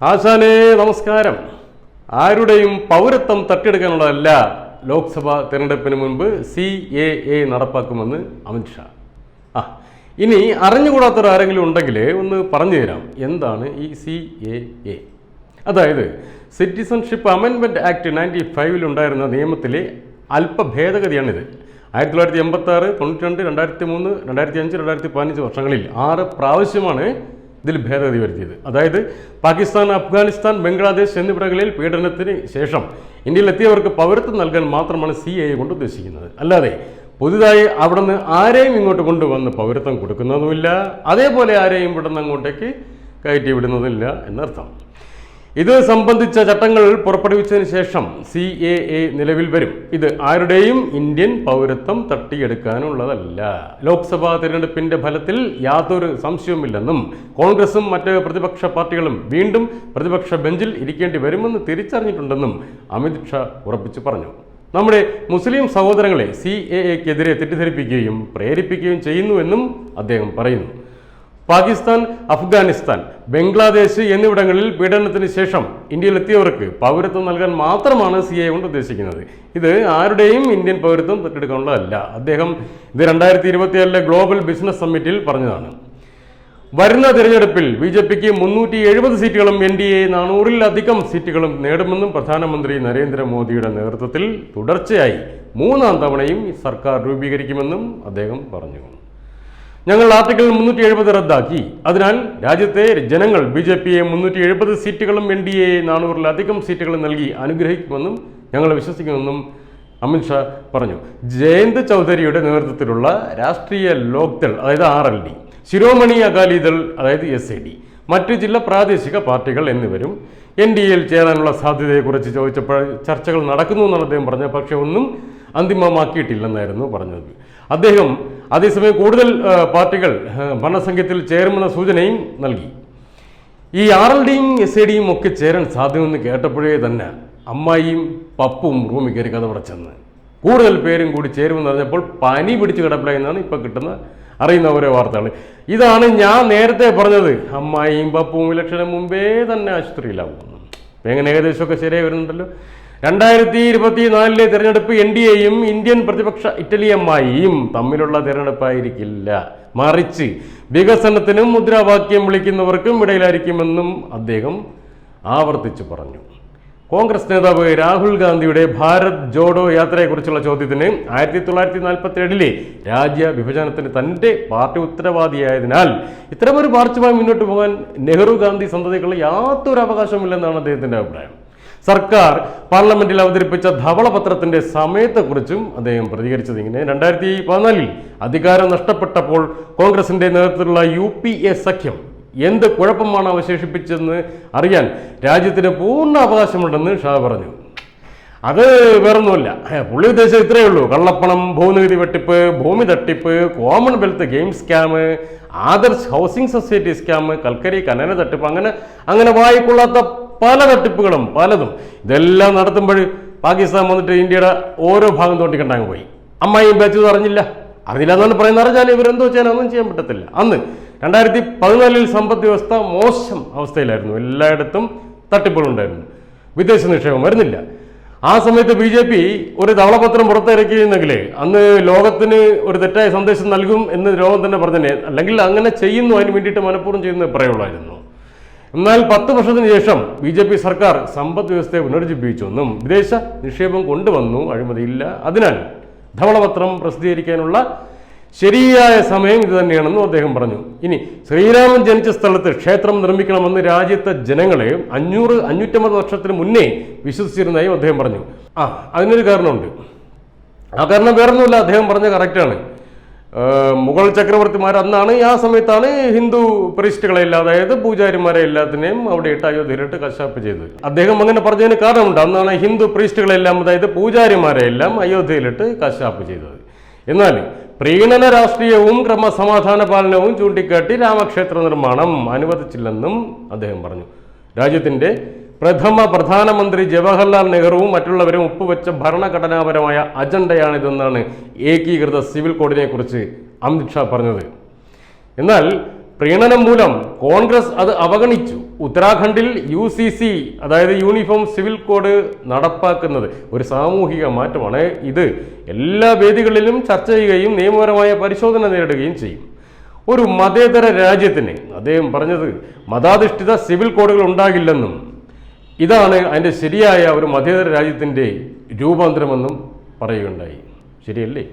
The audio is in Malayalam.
ആശാനെ നമസ്കാരം. ആരുടെയും പൗരത്വം തട്ടിയെടുക്കാനുള്ളതല്ല ലോക്സഭാ തിരഞ്ഞെടുപ്പിന് മുൻപ് സി എ എ നടപ്പാക്കുമെന്ന് അമിത്ഷാ ആ ഇനി അറിഞ്ഞുകൂടാത്തൊരു ആരെങ്കിലും ഉണ്ടെങ്കിൽ ഒന്ന് പറഞ്ഞു തരാം. എന്താണ് ഈ സി എ എ? അതായത് സിറ്റിസൺഷിപ്പ് അമെൻമെന്റ് ആക്ട് നയന്റി ഫൈവിലുണ്ടായിരുന്ന നിയമത്തിലെ അല്പ ഭേദഗതിയാണിത് ആയിരത്തി തൊള്ളായിരത്തി എൺപത്തി ആറ് തൊണ്ണൂറ്റി രണ്ട് രണ്ടായിരത്തി മൂന്ന് രണ്ടായിരത്തി അഞ്ച് രണ്ടായിരത്തി പതിനഞ്ച് വർഷങ്ങളിൽ ആറ് പ്രാവശ്യമാണ് ഇതിൽ ഭേദഗതി വരുത്തിയത്. അതായത് പാകിസ്ഥാൻ അഫ്ഗാനിസ്ഥാൻ ബംഗ്ലാദേശ് എന്നിവിടങ്ങളിൽ പീഡനത്തിന് ശേഷം ഇന്ത്യയിലെത്തിയവർക്ക് പൗരത്വം നൽകാൻ മാത്രമാണ് സി എ കൊണ്ട് ഉദ്ദേശിക്കുന്നത്. അല്ലാതെ പുതുതായി അവിടെ നിന്ന് ആരെയും ഇങ്ങോട്ട് കൊണ്ടുവന്ന് പൗരത്വം കൊടുക്കുന്നതുമില്ല. അതേപോലെ ആരെയും ഇവിടെ നിന്ന് അങ്ങോട്ടേക്ക് കയറ്റി വിടുന്നതില്ല എന്നർത്ഥം. ഇത് സംബന്ധിച്ച ചട്ടങ്ങൾ പുറപ്പെടുവിച്ചതിന് ശേഷം സി എ എ നിലവിൽ വരും. ഇത് ആരുടെയും ഇന്ത്യൻ പൗരത്വം തട്ടിയെടുക്കാനുള്ളതല്ല. ലോക്സഭാ തിരഞ്ഞെടുപ്പിന്റെ ഫലത്തിൽ യാതൊരു സംശയവുമില്ലെന്നും കോൺഗ്രസും മറ്റ് പ്രതിപക്ഷ പാർട്ടികളും വീണ്ടും പ്രതിപക്ഷ ബെഞ്ചിൽ ഇരിക്കേണ്ടി വരുമെന്ന് തിരിച്ചറിഞ്ഞിട്ടുണ്ടെന്നും അമിത് ഷാ ഉറപ്പിച്ചു പറഞ്ഞു. നമ്മുടെ മുസ്ലിം സഹോദരങ്ങളെ സി എ എക്കെതിരെ തെറ്റിദ്ധരിപ്പിക്കുകയും പ്രേരിപ്പിക്കുകയും ചെയ്യുന്നുവെന്നും അദ്ദേഹം പറയുന്നു. പാകിസ്ഥാൻ അഫ്ഗാനിസ്ഥാൻ ബംഗ്ലാദേശ് എന്നിവിടങ്ങളിൽ പീഡനത്തിന് ശേഷം ഇന്ത്യയിലെത്തിയവർക്ക് പൗരത്വം നൽകാൻ മാത്രമാണ് സി എ കൊണ്ട് ഉദ്ദേശിക്കുന്നത്. ഇത് ആരുടെയും ഇന്ത്യൻ പൗരത്വം തട്ടിയെടുക്കാനുള്ളതല്ല. അദ്ദേഹം ഇത് രണ്ടായിരത്തി ഇരുപത്തിയേഴിലെ ഗ്ലോബൽ ബിസിനസ് സമ്മിറ്റിൽ പറഞ്ഞതാണ്. വരുന്ന തിരഞ്ഞെടുപ്പിൽ ബി ജെ പിക്ക് മുന്നൂറ്റി എഴുപത് സീറ്റുകളും എൻ ഡി എ നാനൂറിലധികം സീറ്റുകളും നേടുമെന്നും പ്രധാനമന്ത്രി നരേന്ദ്രമോദിയുടെ നേതൃത്വത്തിൽ തുടർച്ചയായി മൂന്നാം തവണയും സർക്കാർ രൂപീകരിക്കുമെന്നും അദ്ദേഹം പറഞ്ഞു. ഞങ്ങൾ ആർട്ടിക്കിൾ മുന്നൂറ്റി എഴുപത് റദ്ദാക്കി. അതിനാൽ രാജ്യത്തെ ജനങ്ങൾ ബി ജെ പിയെ മുന്നൂറ്റി എഴുപത് സീറ്റുകളും എൻ ഡി എ നാനൂറിലധികം സീറ്റുകളും നൽകി അനുഗ്രഹിക്കുമെന്നും ഞങ്ങൾ വിശ്വസിക്കുമെന്നും അമിത്ഷാ പറഞ്ഞു. ജയന്ത് ചൗധരിയുടെ നേതൃത്വത്തിലുള്ള രാഷ്ട്രീയ ലോക്ദൾ അതായത് R L D Shiromani Akali Dal അതായത് എസ് എ ഡി മറ്റ് ജില്ലാ പ്രാദേശിക പാർട്ടികൾ എന്നിവരും എൻ ഡി എയിൽ ചേരാനുള്ള സാധ്യതയെക്കുറിച്ച് ചോദിച്ചപ്പോൾ ചർച്ചകൾ നടക്കുന്നു എന്നാണ് അദ്ദേഹം പക്ഷേ ഒന്നും അന്തിമമാക്കിയിട്ടില്ലെന്നായിരുന്നു പറഞ്ഞത്. അദ്ദേഹം അതേസമയം കൂടുതൽ പാർട്ടികൾ ഭരണസംഘത്തിൽ ചേരുമെന്ന സൂചനയും നൽകി. ഈ ആർ എൽ ഡിയും എസ് എ ഡിയും ഒക്കെ ചേരാൻ സാധ്യമെന്ന് കേട്ടപ്പോഴേ തന്നെ അമ്മായിയും പപ്പും റൂമിൽ കയറി കഥ ചെന്ന്. കൂടുതൽ പേരും കൂടി ചേരുമെന്ന് പറഞ്ഞപ്പോൾ പനി പിടിച്ച് കിടപ്പിലായെന്നാണ് ഇപ്പം കിട്ടുന്ന അറിയുന്ന ഓരോ വാർത്തകൾ ഇതാണ് ഞാൻ നേരത്തെ പറഞ്ഞത്. അമ്മായിയും പപ്പും ഇലക്ഷന് മുമ്പേ തന്നെ ആശുപത്രിയിലാവുന്നു. ഇപ്പം എങ്ങനെ ഏകദേശമൊക്കെ ശരിയായി വരുന്നുണ്ടല്ലോ? രണ്ടായിരത്തി ഇരുപത്തി നാലിലെ തിരഞ്ഞെടുപ്പ് എൻ ഡി എയും ഇന്ത്യൻ പ്രതിപക്ഷ ഇറ്റലി അമ്മായിയും തമ്മിലുള്ള തിരഞ്ഞെടുപ്പായിരിക്കില്ല. മറിച്ച് വികസനത്തിനും മുദ്രാവാക്യം വിളിക്കുന്നവർക്കും ഇടയിലായിരിക്കുമെന്നും അദ്ദേഹം ആവർത്തിച്ചു പറഞ്ഞു. കോൺഗ്രസ് നേതാവ് രാഹുൽ ഗാന്ധിയുടെ ഭാരത് ജോഡോ യാത്രയെക്കുറിച്ചുള്ള ചോദ്യത്തിന് ആയിരത്തി തൊള്ളായിരത്തി നാൽപ്പത്തി ഏഴിലെ രാജ്യ വിഭജനത്തിന് തന്റെ പാർട്ടി ഉത്തരവാദിയായതിനാൽ ഇത്തരമൊരു മാർച്ചുമായി മുന്നോട്ട് പോകാൻ നെഹ്റു ഗാന്ധി സന്തതികളിൽ യാതൊരു അവകാശമില്ലെന്നാണ് അദ്ദേഹത്തിന്റെ അഭിപ്രായം. സർക്കാർ പാർലമെന്റിൽ അവതരിപ്പിച്ച ധവളപത്രത്തിന്റെ സമയത്തെക്കുറിച്ചും അദ്ദേഹം പ്രതികരിച്ചത് ഇങ്ങനെ. രണ്ടായിരത്തി പതിനാലിൽ അധികാരം നഷ്ടപ്പെട്ടപ്പോൾ കോൺഗ്രസിന്റെ നേതൃത്വത്തിലുള്ള യു പി എ സഖ്യം എന്ത് കുഴപ്പമാണ് അവശേഷിപ്പിച്ചതെന്ന് അറിയാൻ രാജ്യത്തിന് പൂർണ അവകാശമുണ്ടെന്ന് ഷാ പറഞ്ഞു. അത് വേറൊന്നുമില്ല. പുള്ളി ഉദ്ദേശം ഇത്രയേ ഉള്ളൂ. കള്ളപ്പണം ഭൂനികുതി വെട്ടിപ്പ് ഭൂമി തട്ടിപ്പ് commonwealth games scam Adarsh housing society scam കൽക്കരി കനന തട്ടിപ്പ് അങ്ങനെ അങ്ങനെ വായിക്കൊള്ളാത്ത പല തട്ടിപ്പുകളും പലതും. ഇതെല്ലാം നടത്തുമ്പോൾ പാകിസ്ഥാൻ വന്നിട്ട് ഇന്ത്യയുടെ ഓരോ ഭാഗം തോട്ടിക്കണ്ടാങ്ങ് പോയി. അമ്മായിയും ബാച്ചു അറിഞ്ഞില്ല. അറിഞ്ഞില്ല എന്നാണ് പറയുന്നത് അറിഞ്ഞാൽ ഇവരെന്തോ ചെയ്യാൻ ഒന്നും ചെയ്യാൻ പറ്റത്തില്ല. അന്ന് രണ്ടായിരത്തി പതിനാലിൽ സമ്പദ് വ്യവസ്ഥ മോശം അവസ്ഥയിലായിരുന്നു. എല്ലായിടത്തും തട്ടിപ്പുകളുണ്ടായിരുന്നു. വിദേശ നിക്ഷേപം വരുന്നില്ല. ആ സമയത്ത് ബി ജെ പി ഒരു ധവളപത്രം പുറത്തിറക്കിയിരുന്നെങ്കിൽ അന്ന് ലോകത്തിന് ഒരു തെറ്റായ സന്ദേശം നൽകും എന്ന് ലോകം തന്നെ പറഞ്ഞേ അല്ലെങ്കിൽ അങ്ങനെ ചെയ്യുന്നു അതിന് വേണ്ടിയിട്ട് മനഃപൂർവം ചെയ്യുന്നത് പറയുള്ളായിരുന്നു എന്നാൽ പത്ത് വർഷത്തിന് ശേഷം ബി ജെ പി സർക്കാർ സമ്പദ് വ്യവസ്ഥയെ പുനരുജ്ജീവിപ്പിച്ചുവെന്നും വിദേശ നിക്ഷേപം കൊണ്ടുവന്നു അഴിമതിയില്ല. അതിനാൽ ധവളപത്രം പ്രസിദ്ധീകരിക്കാനുള്ള ശരിയായ സമയം ഇത് തന്നെയാണെന്നും അദ്ദേഹം പറഞ്ഞു. ഇനി ശ്രീരാമൻ ജനിച്ച സ്ഥലത്ത് ക്ഷേത്രം നിർമ്മിക്കണമെന്ന് രാജ്യത്തെ ജനങ്ങളെ അഞ്ഞൂറ് അഞ്ഞൂറ്റമ്പത് വർഷത്തിന് മുന്നേ വിശ്വസിച്ചിരുന്നതായും അദ്ദേഹം പറഞ്ഞു. ആ അതിനൊരു കാരണമുണ്ട്. ആ കാരണം വേറൊന്നുമില്ല. അദ്ദേഹം പറഞ്ഞ കറക്റ്റാണ് മുഗൾ ചക്രവർത്തിമാർ അന്നാണ് ആ സമയത്താണ് ഹിന്ദു പ്രീസ്റ്റുകളെല്ലാം അതായത് പൂജാരിമാരെ എല്ലാത്തിനെയും അവിടെ ഇട്ട് അയോധ്യയിലിട്ട് കശാപ്പ് ചെയ്തത് അദ്ദേഹം അങ്ങനെ പറഞ്ഞതിന് കാരണമുണ്ട്. അന്നാണ് ഹിന്ദു പ്രീസ്റ്റുകളെല്ലാം അതായത് പൂജാരിമാരെ എല്ലാം അയോധ്യയിലിട്ട് കശാപ്പ് ചെയ്തത്. എന്നാൽ പ്രീണന രാഷ്ട്രീയവും ക്രമസമാധാന പാലനവും ചൂണ്ടിക്കാട്ടി രാമക്ഷേത്ര നിർമ്മാണം അനുവദിച്ചില്ലെന്നും അദ്ദേഹം പറഞ്ഞു. രാജ്യത്തിന്റെ പ്രഥമ പ്രധാനമന്ത്രി ജവഹർലാൽ നെഹ്റുവും മറ്റുള്ളവരും ഒപ്പുവെച്ച ഭരണഘടനാപരമായ അജണ്ടയാണിതെന്നാണ് ഏകീകൃത സിവിൽ കോഡിനെ കുറിച്ച് അമിത് ഷാ പറഞ്ഞത്. എന്നാൽ പ്രീണനം മൂലം കോൺഗ്രസ് അത് അവഗണിച്ചു. ഉത്തരാഖണ്ഡിൽ യു സി സി അതായത് യൂണിഫോം സിവിൽ കോഡ് നടപ്പാക്കുന്നത് ഒരു സാമൂഹിക മാറ്റമാണ്. ഇത് എല്ലാ വേദികളിലും ചർച്ച ചെയ്യുകയും നിയമപരമായ പരിശോധന നേരിടുകയും ചെയ്യും. ഒരു മതേതര രാജ്യത്തിന് അദ്ദേഹം പറഞ്ഞത് മതാധിഷ്ഠിത സിവിൽ കോഡുകൾ ഉണ്ടാകില്ലെന്നും ഇതാണ് അതിന്റെ ശരിയായ ഒരു മതേതര രാജ്യത്തിന്റെ രൂപാന്തരമെന്നും പറയുകയുണ്ടായി. ശരിയല്ലേ?